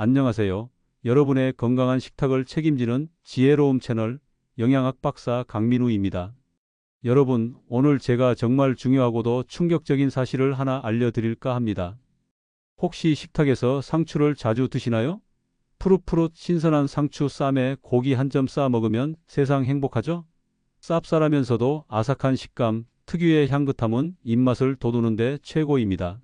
안녕하세요. 여러분의 건강한 식탁을 책임지는 지혜로움 채널 영양학 박사 강민우입니다. 여러분, 오늘 제가 정말 중요하고도 충격적인 사실을 하나 알려드릴까 합니다. 혹시 식탁에서 상추를 자주 드시나요? 푸릇푸릇 신선한 상추 쌈에 고기 한 점 싸 먹으면 세상 행복하죠? 쌉쌀하면서도 아삭한 식감, 특유의 향긋함은 입맛을 돋우는데 최고입니다.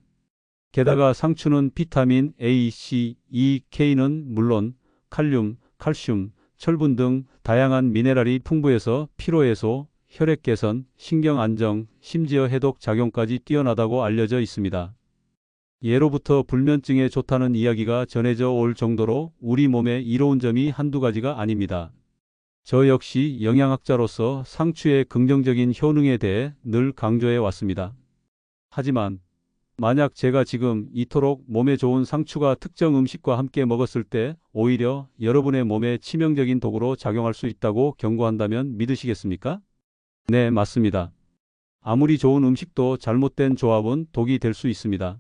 게다가 상추는 비타민 A, C, E, K는 물론 칼륨, 칼슘, 철분 등 다양한 미네랄이 풍부해서 피로 해소, 혈액 개선, 신경 안정, 심지어 해독 작용까지 뛰어나다고 알려져 있습니다. 예로부터 불면증에 좋다는 이야기가 전해져 올 정도로 우리 몸에 이로운 점이 한두 가지가 아닙니다. 저 역시 영양학자로서 상추의 긍정적인 효능에 대해 늘 강조해 왔습니다. 하지만 만약 제가 지금 이토록 몸에 좋은 상추가 특정 음식과 함께 먹었을 때 오히려 여러분의 몸에 치명적인 독으로 작용할 수 있다고 경고한다면 믿으시겠습니까? 네, 맞습니다. 아무리 좋은 음식도 잘못된 조합은 독이 될 수 있습니다.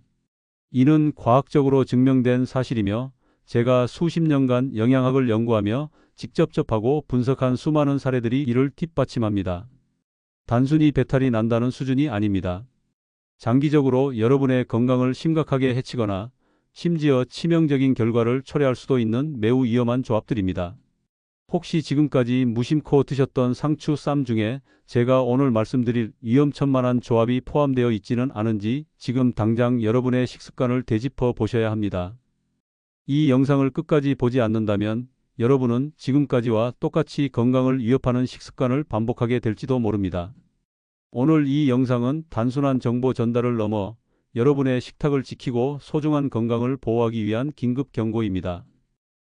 이는 과학적으로 증명된 사실이며 제가 수십 년간 영양학을 연구하며 직접 접하고 분석한 수많은 사례들이 이를 뒷받침합니다. 단순히 배탈이 난다는 수준이 아닙니다. 장기적으로 여러분의 건강을 심각하게 해치거나 심지어 치명적인 결과를 초래할 수도 있는 매우 위험한 조합들입니다. 혹시 지금까지 무심코 드셨던 상추 쌈 중에 제가 오늘 말씀드릴 위험천만한 조합이 포함되어 있지는 않은지 지금 당장 여러분의 식습관을 되짚어 보셔야 합니다. 이 영상을 끝까지 보지 않는다면 여러분은 지금까지와 똑같이 건강을 위협하는 식습관을 반복하게 될지도 모릅니다. 오늘 이 영상은 단순한 정보 전달을 넘어 여러분의 식탁을 지키고 소중한 건강을 보호하기 위한 긴급 경고입니다.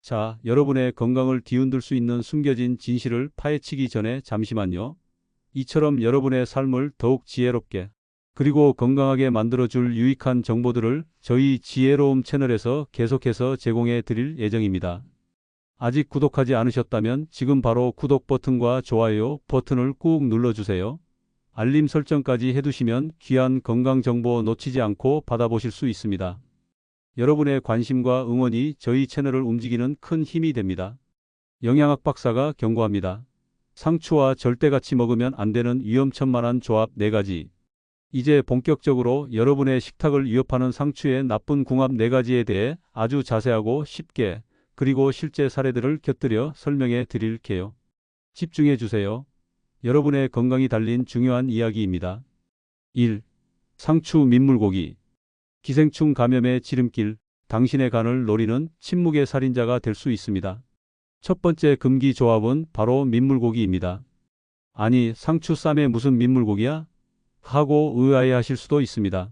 자, 여러분의 건강을 뒤흔들 수 있는 숨겨진 진실을 파헤치기 전에 잠시만요. 이처럼 여러분의 삶을 더욱 지혜롭게 그리고 건강하게 만들어줄 유익한 정보들을 저희 지혜로움 채널에서 계속해서 제공해 드릴 예정입니다. 아직 구독하지 않으셨다면 지금 바로 구독 버튼과 좋아요 버튼을 꾹 눌러주세요. 알림 설정까지 해두시면 귀한 건강 정보 놓치지 않고 받아보실 수 있습니다. 여러분의 관심과 응원이 저희 채널을 움직이는 큰 힘이 됩니다. 영양학 박사가 경고합니다. 상추와 절대 같이 먹으면 안 되는 위험천만한 조합 4가지. 이제 본격적으로 여러분의 식탁을 위협하는 상추의 나쁜 궁합 4가지에 대해 아주 자세하고 쉽게 그리고 실제 사례들을 곁들여 설명해 드릴게요. 집중해 주세요. 여러분의 건강이 달린 중요한 이야기입니다. 1. 상추 민물고기 기생충 감염의 지름길, 당신의 간을 노리는 침묵의 살인자가 될 수 있습니다. 첫 번째 금기 조합은 바로 민물고기입니다. 아니, 상추 쌈에 무슨 민물고기야? 하고 의아해 하실 수도 있습니다.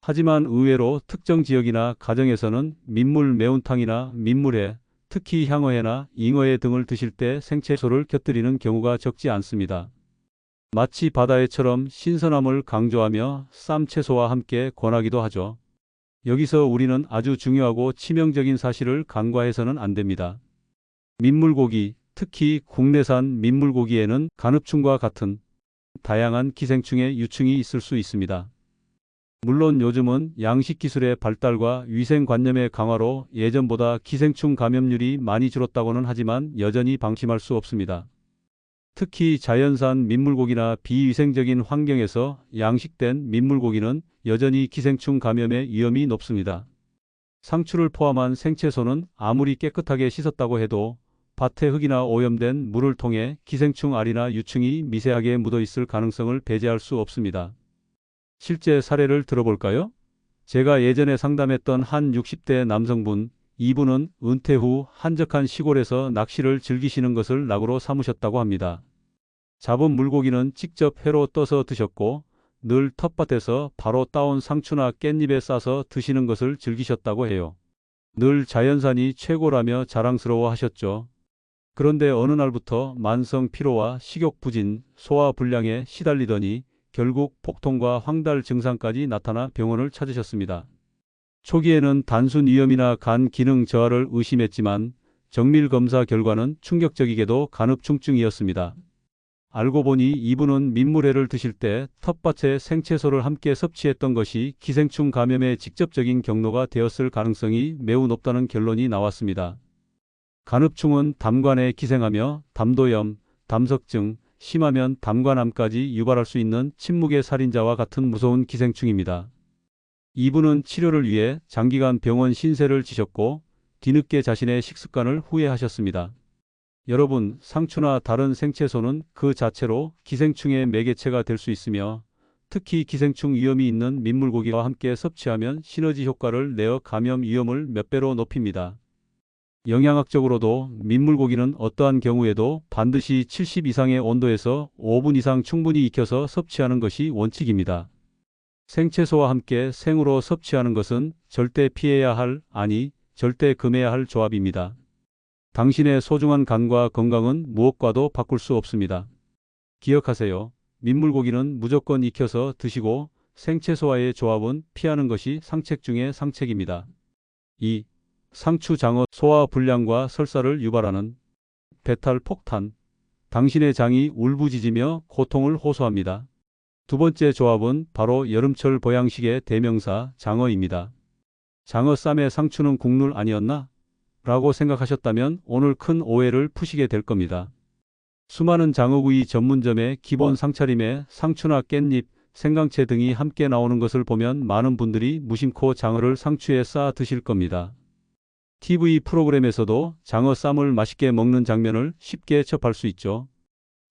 하지만 의외로 특정 지역이나 가정에서는 민물 매운탕이나 민물회, 특히 향어회나 잉어회 등을 드실 때 생채소를 곁들이는 경우가 적지 않습니다. 마치 바다회처럼 신선함을 강조하며 쌈채소와 함께 권하기도 하죠. 여기서 우리는 아주 중요하고 치명적인 사실을 간과해서는 안 됩니다. 민물고기, 특히 국내산 민물고기에는 간흡충과 같은 다양한 기생충의 유충이 있을 수 있습니다. 물론 요즘은 양식 기술의 발달과 위생관념의 강화로 예전보다 기생충 감염률이 많이 줄었다고는 하지만 여전히 방심할 수 없습니다. 특히 자연산 민물고기나 비위생적인 환경에서 양식된 민물고기는 여전히 기생충 감염의 위험이 높습니다. 상추를 포함한 생채소는 아무리 깨끗하게 씻었다고 해도 밭의 흙이나 오염된 물을 통해 기생충 알이나 유충이 미세하게 묻어 있을 가능성을 배제할 수 없습니다. 실제 사례를 들어볼까요? 제가 예전에 상담했던 한 60대 남성분, 이분은 은퇴 후 한적한 시골에서 낚시를 즐기시는 것을 낙으로 삼으셨다고 합니다. 잡은 물고기는 직접 회로 떠서 드셨고 늘 텃밭에서 바로 따온 상추나 깻잎에 싸서 드시는 것을 즐기셨다고 해요. 늘 자연산이 최고라며 자랑스러워 하셨죠. 그런데 어느 날부터 만성 피로와 식욕 부진, 소화 불량에 시달리더니 결국 폭통과 황달 증상까지 나타나 병원을 찾으셨습니다. 초기에는 단순 위염이나 간 기능 저하를 의심했지만 정밀 검사 결과는 충격적이게도 간흡충증이었습니다. 알고 보니 이분은 민물회를 드실 때 텃밭에 생채소를 함께 섭취했던 것이 기생충 감염의 직접적인 경로가 되었을 가능성이 매우 높다는 결론이 나왔습니다. 간흡충은 담관에 기생하며 담도염, 담석증, 심하면 담관암까지 유발할 수 있는 침묵의 살인자와 같은 무서운 기생충입니다. 이분은 치료를 위해 장기간 병원 신세를 지셨고 뒤늦게 자신의 식습관을 후회하셨습니다. 여러분, 상추나 다른 생채소는 그 자체로 기생충의 매개체가 될 수 있으며 특히 기생충 위험이 있는 민물고기와 함께 섭취하면 시너지 효과를 내어 감염 위험을 몇 배로 높입니다. 영양학적으로도 민물고기는 어떠한 경우에도 반드시 70 이상의 온도에서 5분 이상 충분히 익혀서 섭취하는 것이 원칙입니다. 생채소와 함께 생으로 섭취하는 것은 절대 피해야 할, 아니, 절대 금해야 할 조합입니다. 당신의 소중한 간과 건강은 무엇과도 바꿀 수 없습니다. 기억하세요. 민물고기는 무조건 익혀서 드시고 생채소와의 조합은 피하는 것이 상책 중의 상책입니다. 2. 상추 장어 소화 불량과 설사를 유발하는 배탈 폭탄. 당신의 장이 울부짖으며 고통을 호소합니다. 두 번째 조합은 바로 여름철 보양식의 대명사 장어입니다. 장어 쌈의 상추는 국룰 아니었나? 라고 생각하셨다면 오늘 큰 오해를 푸시게 될 겁니다. 수많은 장어구이 전문점의 기본 상차림에 상추나 깻잎, 생강채 등이 함께 나오는 것을 보면 많은 분들이 무심코 장어를 상추에 쌓아 드실 겁니다. TV 프로그램에서도 장어 쌈을 맛있게 먹는 장면을 쉽게 접할 수 있죠.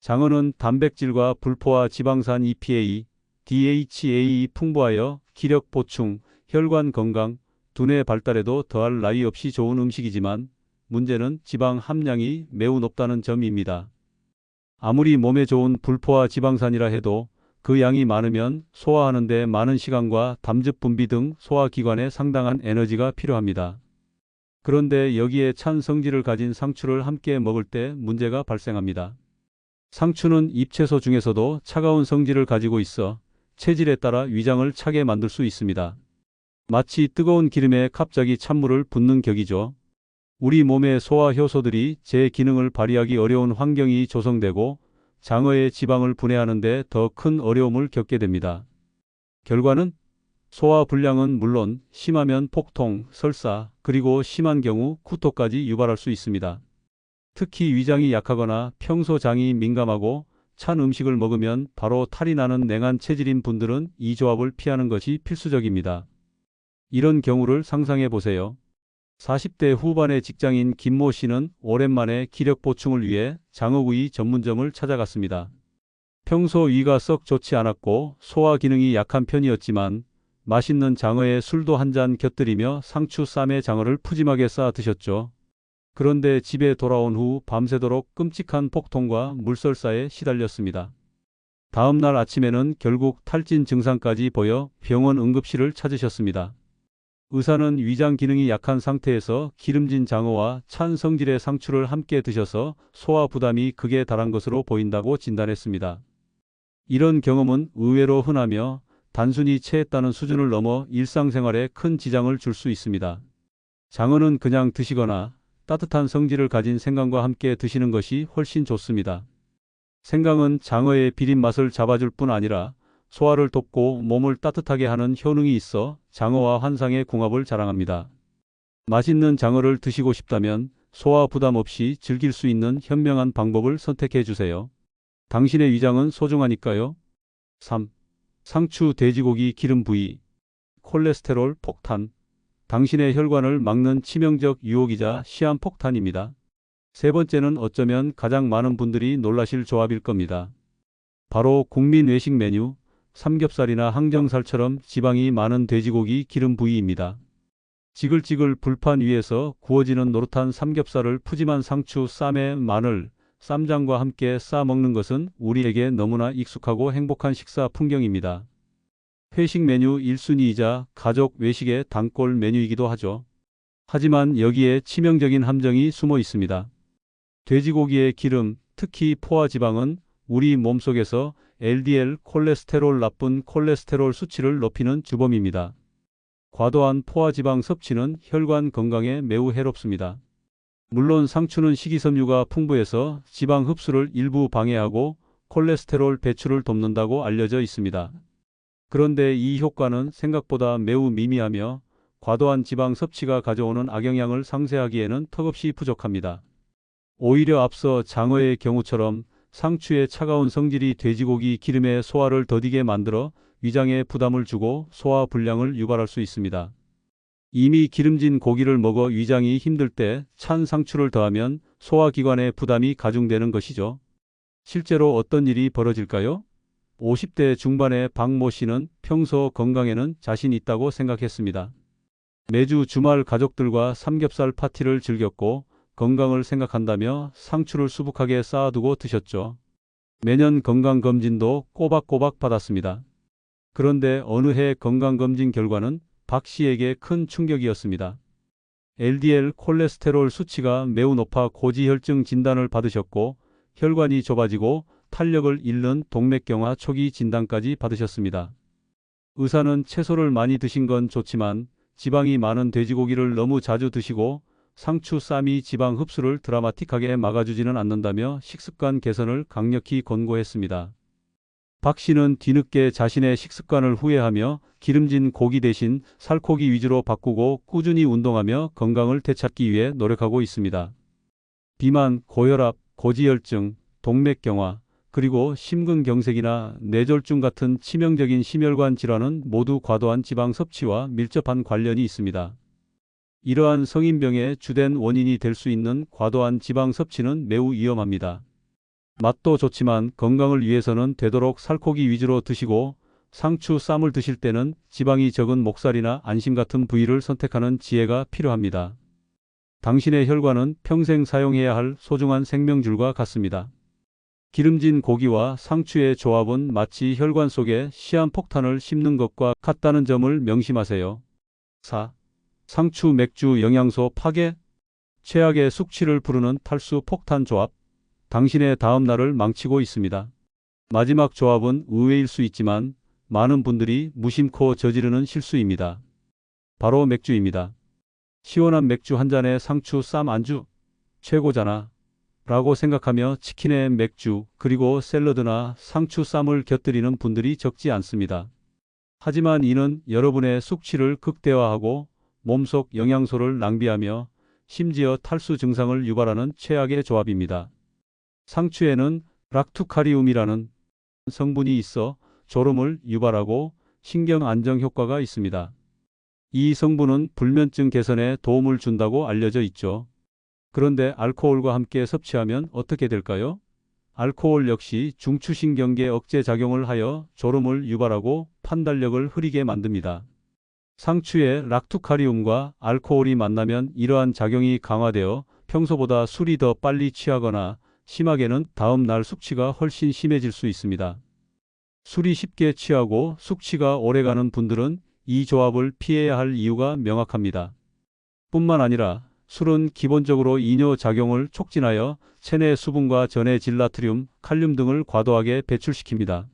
장어는 단백질과 불포화 지방산 EPA, DHA 풍부하여 기력 보충, 혈관 건강, 두뇌 발달에도 더할 나위 없이 좋은 음식이지만 문제는 지방 함량이 매우 높다는 점입니다. 아무리 몸에 좋은 불포화 지방산이라 해도 그 양이 많으면 소화하는 데 많은 시간과 담즙 분비 등 소화기관에 상당한 에너지가 필요합니다. 그런데 여기에 찬 성질을 가진 상추를 함께 먹을 때 문제가 발생합니다. 상추는 잎채소 중에서도 차가운 성질을 가지고 있어 체질에 따라 위장을 차게 만들 수 있습니다. 마치 뜨거운 기름에 갑자기 찬물을 붓는 격이죠. 우리 몸의 소화 효소들이 제 기능을 발휘하기 어려운 환경이 조성되고 장어의 지방을 분해하는 데 더 큰 어려움을 겪게 됩니다. 결과는 소화 불량은 물론 심하면 폭통, 설사, 그리고 심한 경우 구토까지 유발할 수 있습니다. 특히 위장이 약하거나 평소 장이 민감하고 찬 음식을 먹으면 바로 탈이 나는 냉한 체질인 분들은 이 조합을 피하는 것이 필수적입니다. 이런 경우를 상상해 보세요. 40대 후반의 직장인 김모 씨는 오랜만에 기력 보충을 위해 장어구이 전문점을 찾아갔습니다. 평소 위가 썩 좋지 않았고 소화 기능이 약한 편이었지만 맛있는 장어에 술도 한 잔 곁들이며 상추 쌈에 장어를 푸짐하게 쌓아 드셨죠. 그런데 집에 돌아온 후 밤새도록 끔찍한 폭통과 물설사에 시달렸습니다. 다음 날 아침에는 결국 탈진 증상까지 보여 병원 응급실을 찾으셨습니다. 의사는 위장 기능이 약한 상태에서 기름진 장어와 찬 성질의 상추를 함께 드셔서 소화 부담이 극에 달한 것으로 보인다고 진단했습니다. 이런 경험은 의외로 흔하며 단순히 체했다는 수준을 넘어 일상생활에 큰 지장을 줄 수 있습니다. 장어는 그냥 드시거나 따뜻한 성질을 가진 생강과 함께 드시는 것이 훨씬 좋습니다. 생강은 장어의 비린 맛을 잡아줄 뿐 아니라 소화를 돕고 몸을 따뜻하게 하는 효능이 있어 장어와 환상의 궁합을 자랑합니다. 맛있는 장어를 드시고 싶다면 소화 부담 없이 즐길 수 있는 현명한 방법을 선택해 주세요. 당신의 위장은 소중하니까요. 3. 상추 돼지고기 기름 부위, 콜레스테롤 폭탄, 당신의 혈관을 막는 치명적 유혹이자 시한 폭탄입니다. 세 번째는 어쩌면 가장 많은 분들이 놀라실 조합일 겁니다. 바로 국민 외식 메뉴, 삼겹살이나 항정살처럼 지방이 많은 돼지고기 기름 부위입니다. 지글지글 불판 위에서 구워지는 노릇한 삼겹살을 푸짐한 상추, 쌈에 마늘, 쌈장과 함께 싸 먹는 것은 우리에게 너무나 익숙하고 행복한 식사 풍경입니다. 회식 메뉴 1순위이자 가족 외식의 단골 메뉴이기도 하죠. 하지만 여기에 치명적인 함정이 숨어 있습니다. 돼지고기의 기름, 특히 포화 지방은 우리 몸속에서 LDL 콜레스테롤 나쁜 콜레스테롤 수치를 높이는 주범입니다. 과도한 포화 지방 섭취는 혈관 건강에 매우 해롭습니다. 물론 상추는 식이섬유가 풍부해서 지방 흡수를 일부 방해하고 콜레스테롤 배출을 돕는다고 알려져 있습니다. 그런데 이 효과는 생각보다 매우 미미하며 과도한 지방 섭취가 가져오는 악영향을 상쇄하기에는 턱없이 부족합니다. 오히려 앞서 장어의 경우처럼 상추의 차가운 성질이 돼지고기 기름의 소화를 더디게 만들어 위장에 부담을 주고 소화 불량을 유발할 수 있습니다. 이미 기름진 고기를 먹어 위장이 힘들 때 찬 상추를 더하면 소화기관의 부담이 가중되는 것이죠. 실제로 어떤 일이 벌어질까요? 50대 중반의 박모 씨는 평소 건강에는 자신 있다고 생각했습니다. 매주 주말 가족들과 삼겹살 파티를 즐겼고 건강을 생각한다며 상추를 수북하게 쌓아두고 드셨죠. 매년 건강검진도 꼬박꼬박 받았습니다. 그런데 어느 해 건강검진 결과는 박 씨에게 큰 충격이었습니다. LDL 콜레스테롤 수치가 매우 높아 고지혈증 진단을 받으셨고 혈관이 좁아지고 탄력을 잃는 동맥경화 초기 진단까지 받으셨습니다. 의사는 채소를 많이 드신 건 좋지만 지방이 많은 돼지고기를 너무 자주 드시고 상추 쌈이 지방 흡수를 드라마틱하게 막아주지는 않는다며 식습관 개선을 강력히 권고했습니다. 박 씨는 뒤늦게 자신의 식습관을 후회하며 기름진 고기 대신 살코기 위주로 바꾸고 꾸준히 운동하며 건강을 되찾기 위해 노력하고 있습니다. 비만, 고혈압, 고지혈증, 동맥경화, 그리고 심근경색이나 뇌졸중 같은 치명적인 심혈관 질환은 모두 과도한 지방 섭취와 밀접한 관련이 있습니다. 이러한 성인병의 주된 원인이 될 수 있는 과도한 지방 섭취는 매우 위험합니다. 맛도 좋지만 건강을 위해서는 되도록 살코기 위주로 드시고 상추 쌈을 드실 때는 지방이 적은 목살이나 안심 같은 부위를 선택하는 지혜가 필요합니다. 당신의 혈관은 평생 사용해야 할 소중한 생명줄과 같습니다. 기름진 고기와 상추의 조합은 마치 혈관 속에 시한폭탄을 씹는 것과 같다는 점을 명심하세요. 4. 상추 맥주 영양소 파괴 최악의 숙취를 부르는 탈수 폭탄 조합 당신의 다음 날을 망치고 있습니다. 마지막 조합은 의외일 수 있지만 많은 분들이 무심코 저지르는 실수입니다. 바로 맥주입니다. 시원한 맥주 한 잔에 상추 쌈 안주 최고잖아. 라고 생각하며 치킨에 맥주 그리고 샐러드나 상추 쌈을 곁들이는 분들이 적지 않습니다. 하지만 이는 여러분의 숙취를 극대화하고 몸속 영양소를 낭비하며 심지어 탈수 증상을 유발하는 최악의 조합입니다. 상추에는 락투카리움이라는 성분이 있어 졸음을 유발하고 신경 안정 효과가 있습니다. 이 성분은 불면증 개선에 도움을 준다고 알려져 있죠. 그런데 알코올과 함께 섭취하면 어떻게 될까요? 알코올 역시 중추신경계 억제 작용을 하여 졸음을 유발하고 판단력을 흐리게 만듭니다. 상추의 락투카리움과 알코올이 만나면 이러한 작용이 강화되어 평소보다 술이 더 빨리 취하거나 심하게는 다음 날 숙취가 훨씬 심해질 수 있습니다. 술이 쉽게 취하고 숙취가 오래가는 분들은 이 조합을 피해야 할 이유가 명확합니다. 뿐만 아니라 술은 기본적으로 이뇨 작용을 촉진하여 체내 수분과 전해 질라트륨, 칼륨 등을 과도하게 배출시킵니다.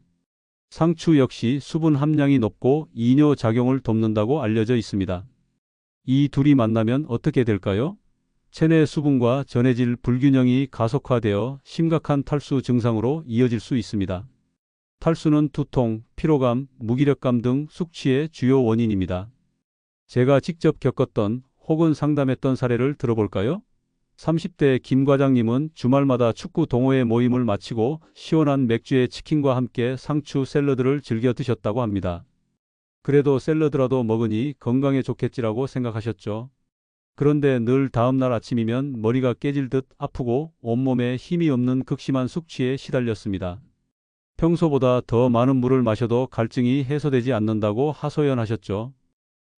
상추 역시 수분 함량이 높고 이뇨 작용을 돕는다고 알려져 있습니다. 이 둘이 만나면 어떻게 될까요? 체내 수분과 전해질 불균형이 가속화되어 심각한 탈수 증상으로 이어질 수 있습니다. 탈수는 두통, 피로감, 무기력감 등 숙취의 주요 원인입니다. 제가 직접 겪었던 혹은 상담했던 사례를 들어볼까요? 30대 김 과장님은 주말마다 축구 동호회 모임을 마치고 시원한 맥주에 치킨과 함께 상추 샐러드를 즐겨 드셨다고 합니다. 그래도 샐러드라도 먹으니 건강에 좋겠지라고 생각하셨죠. 그런데 늘 다음날 아침이면 머리가 깨질 듯 아프고 온몸에 힘이 없는 극심한 숙취에 시달렸습니다. 평소보다 더 많은 물을 마셔도 갈증이 해소되지 않는다고 하소연하셨죠.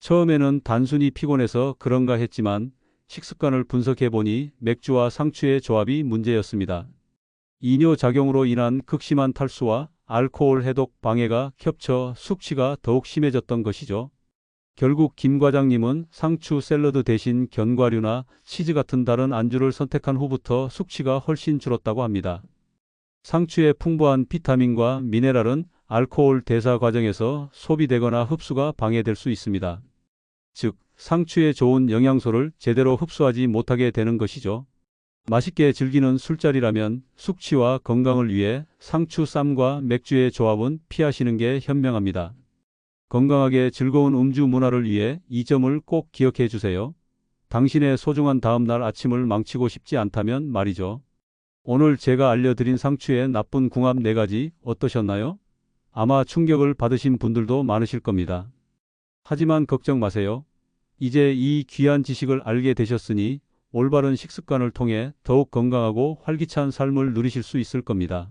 처음에는 단순히 피곤해서 그런가 했지만 식습관을 분석해 보니 맥주와 상추의 조합이 문제였습니다. 이뇨 작용으로 인한 극심한 탈수와 알코올 해독 방해가 겹쳐 숙취가 더욱 심해졌던 것이죠. 결국 김 과장님은 상추 샐러드 대신 견과류나 치즈 같은 다른 안주를 선택한 후부터 숙취가 훨씬 줄었다고 합니다. 상추의 풍부한 비타민과 미네랄은 알코올 대사 과정에서 소비되거나 흡수가 방해될 수 있습니다. 즉, 상추의 좋은 영양소를 제대로 흡수하지 못하게 되는 것이죠. 맛있게 즐기는 술자리라면 숙취와 건강을 위해 상추 쌈과 맥주의 조합은 피하시는 게 현명합니다. 건강하게 즐거운 음주 문화를 위해 이 점을 꼭 기억해 주세요. 당신의 소중한 다음날 아침을 망치고 싶지 않다면 말이죠. 오늘 제가 알려드린 상추의 나쁜 궁합 4가지 어떠셨나요? 아마 충격을 받으신 분들도 많으실 겁니다. 하지만 걱정 마세요. 이제 이 귀한 지식을 알게 되셨으니 올바른 식습관을 통해 더욱 건강하고 활기찬 삶을 누리실 수 있을 겁니다.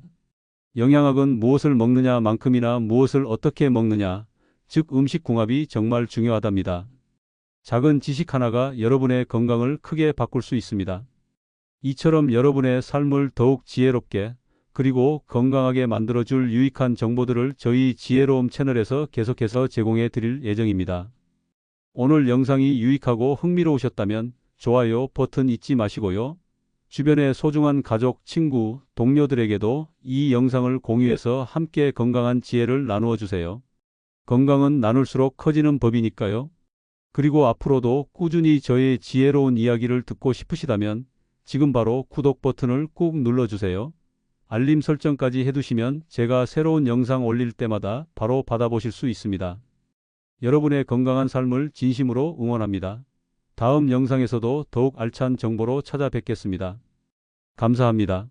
영양학은 무엇을 먹느냐 만큼이나 무엇을 어떻게 먹느냐, 즉 음식 궁합이 정말 중요하답니다. 작은 지식 하나가 여러분의 건강을 크게 바꿀 수 있습니다. 이처럼 여러분의 삶을 더욱 지혜롭게 그리고 건강하게 만들어줄 유익한 정보들을 저희 지혜로움 채널에서 계속해서 제공해 드릴 예정입니다. 오늘 영상이 유익하고 흥미로우셨다면 좋아요 버튼 잊지 마시고요. 주변의 소중한 가족, 친구, 동료들에게도 이 영상을 공유해서 함께 건강한 지혜를 나누어 주세요. 건강은 나눌수록 커지는 법이니까요. 그리고 앞으로도 꾸준히 저의 지혜로운 이야기를 듣고 싶으시다면 지금 바로 구독 버튼을 꾹 눌러주세요. 알림 설정까지 해두시면 제가 새로운 영상 올릴 때마다 바로 받아보실 수 있습니다. 여러분의 건강한 삶을 진심으로 응원합니다. 다음 영상에서도 더욱 알찬 정보로 찾아뵙겠습니다. 감사합니다.